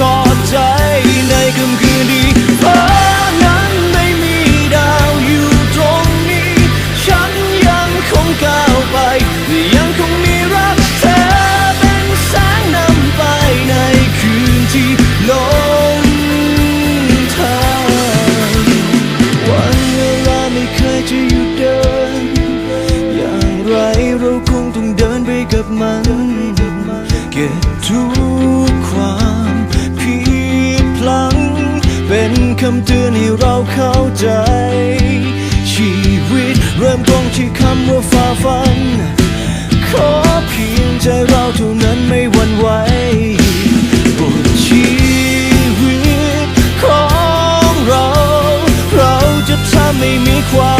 ทอดใจในค่ำคืนที่ฟ้านั้นไม่มีดาวอยู่ตรงนี้ ฉันยังคงก้าวไปและยังคงมีรักเธอเป็นแสงนำไปในคืนที่ลงทางวันเวลาไม่เคยจะหยุดเดิน อย่างไรเราคงต้องเดินไปกับมัน เก็บทุกความ พลังเป็นคำเตือนให้เราเข้าใจ ชีวิตเริ่มต้นที่คำว่าฝ่าฟัน ขอเพียงใจเราเท่านั้นไม่หวั่นไหวบทชีวิตของเรา เราจะทำให้มีความ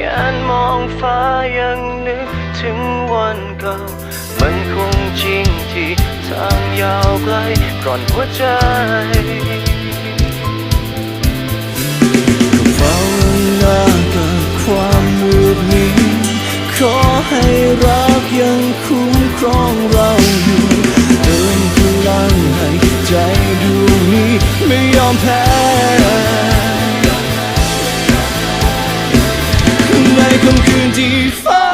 งานมองฟ้ายังนึกถึงวันเก่า มันคงจริงที่ทางยาวไกลก่อนหัวใจเฝ้าหน้ากับความมืดมิดขอให้รักยังคุ้มครองเราอยู่เติมพลังให้ใจดวงนี้ไม่ยอมแพ้ ค่ำคืนที่ฟ้า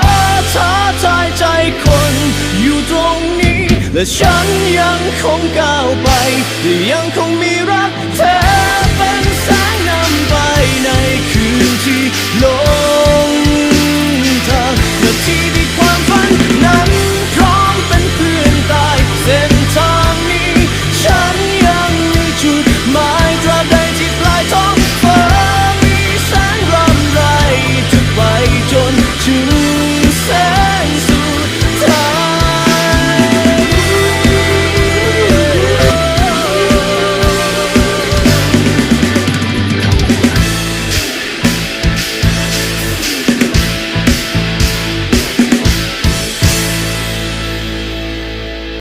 ท้าทายใจคนอยู่ตรงนี้ และฉันยังคงก้าวไปและยังคงมี